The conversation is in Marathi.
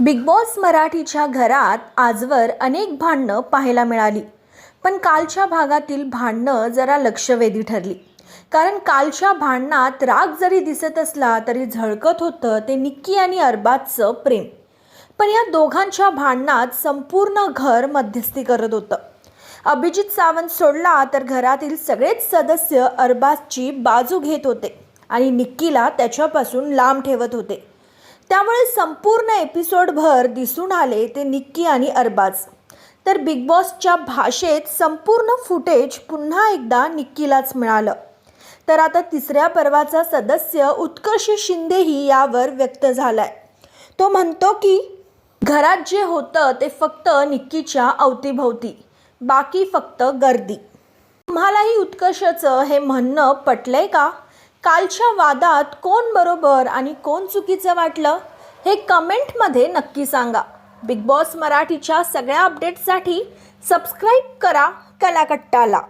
बिग बॉस मराठीच्या घरात आजवर अनेक भांडणं पाहायला मिळाली. पण कालच्या भागातील भांडणं जरा लक्षवेधी ठरली. कारण कालच्या भांडणात राग जरी दिसत असला तरी झळकत होतं ते निक्की आणि अरबाजचं प्रेम. पण या दोघांच्या भांडणात संपूर्ण घर मध्यस्थी करत होतं. अभिजित सावंत सोडला तर घरातील सगळेच सदस्य अरबाजची बाजू घेत होते आणि निक्कीला त्याच्यापासून लांब ठेवत होते. त्यामुळे संपूर्ण एपिसोडभर दिसून आले ते निक्की आणि अरबाज. तर बिग बॉसच्या भाषेत संपूर्ण फुटेज पुन्हा एकदा निक्कीलाच मिळालं. तर आता तिसऱ्या पर्वाचा सदस्य उत्कर्ष शिंदेही यावर व्यक्त झालाय. तो म्हणतो की घरात जे होतं ते फक्त निक्कीच्या अवतीभोवती बाकी फक्त गर्दी. तुम्हालाही उत्कर्षचं हे म्हणणं पटलंय का? कालच्या वादात कोण बरोबर आणि कोण चुकीचं वाटलं हे कमेंटमध्ये नक्की सांगा. बिग बॉस मराठीच्या सगळ्या अपडेट्ससाठी सबस्क्राईब करा कलाकट्टाला.